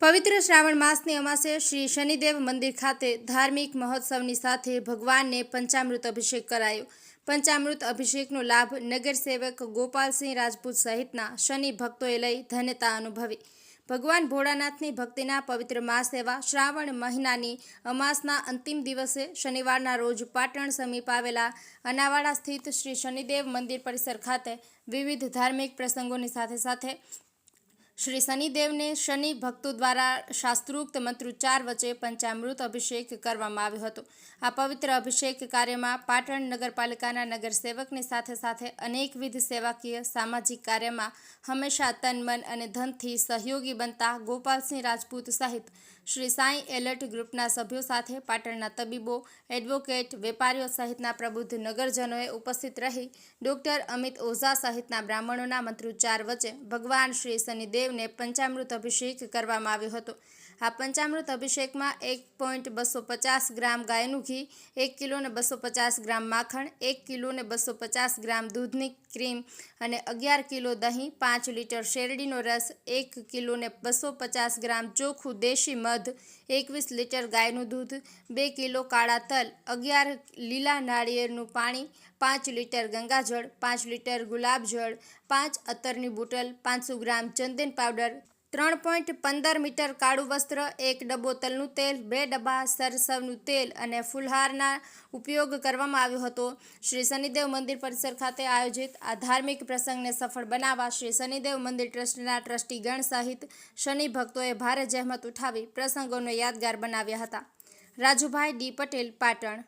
પવિત્ર શ્રાવણ માસની અમાસે શ્રી શનિદેવ મંદિર ખાતે ધાર્મિક મહોત્સવની સાથે ભગવાનને પંચામૃત અભિષેક કરાયો. પંચામૃત અભિષેકનો લાભ નગરસેવક ગોપાલસિંહ રાજપૂત સહિતના શનિ ભક્તોએ લઈ ધન્યતા અનુભવી. ભગવાન ભોળાનાથની ભક્તિના પવિત્ર માસ એવા શ્રાવણ મહિનાની અમાસના અંતિમ દિવસે શનિવારના રોજ પાટણ સમીપ આવેલા અનાવાડા સ્થિત શ્રી શનિદેવ મંદિર પરિસર ખાતે વિવિધ ધાર્મિક પ્રસંગોની સાથે સાથે શ્રી શનિદેવને શનિ ભક્તો દ્વારા શાસ્ત્રોક્ત મંત્રોચ્ચાર વચ્ચે પંચામૃત અભિષેક કરવામાં આવ્યો હતો. આ પવિત્ર અભિષેક કાર્યમાં પાટણ નગરપાલિકાના નગરસેવકની સાથે સાથે અનેકવિધ સેવાકીય સામાજિક કાર્યમાં હંમેશા તન, મન અને ધનથી સહયોગી બનતા ગોપાલસિંહ રાજપૂત સહિત શ્રી સાંઈ એલર્ટ ગ્રુપના સભ્યો સાથે પાટણના તબીબો, એડવોકેટ, વેપારીઓ સહિતના પ્રબુદ્ધ નગરજનોએ ઉપસ્થિત રહી ડોક્ટર અમિત ઓઝા સહિતના બ્રાહ્મણોના મંત્રોચ્ચાર વચ્ચે ભગવાન શ્રી શનિદેવને પંચામૃત અભિષેક કરવામાં આવ્યો હતો. આ પંચામૃત અભિષેકમાં એક પોઈન્ટ બસો પચાસ ગ્રામ ગાયનું ઘી, એક કિલો ને બસો પચાસ ગ્રામ માખણ, એક કિલો ને બસો પચાસ ગ્રામ દૂધની ક્રીમ અને અગિયાર કિલો દહીં, પાંચ લીટર શેરડીનો રસ, એક કિલો ને બસો પચાસ ગ્રામ ચોખ્ખું દેશી મધ, એકવીસ લીટર ગાયનું દૂધ, બે કિલો કાળા તલ, અગિયાર લીલા નાળિયેરનું પાણી, પાંચ લીટર ગંગાજળ, પાંચ લીટર ગુલાબજળ, પાંચ અત્તરની બોટલ, પાંચસો ગ્રામ ચંદન પાવડર ત્રણ પોઈન્ટ પંદર મીટર કાળું વસ્ત્ર, એક ડબ્બો તલનું તેલ, બે ડબ્બા સરસવનું તેલ અને ફુલહારના ઉપયોગ કરવામાં આવ્યો હતો. શ્રી શનિદેવ મંદિર પરિસર ખાતે આયોજિત આ ધાર્મિક પ્રસંગને સફળ બનાવવા શ્રી શનિદેવ મંદિર ટ્રસ્ટના ટ્રસ્ટીગણ સહિત શનિ ભક્તોએ ભારે જહેમત ઉઠાવી પ્રસંગોને યાદગાર બનાવ્યા હતા. રાજુભાઈ ડી પટેલ, પાટણ.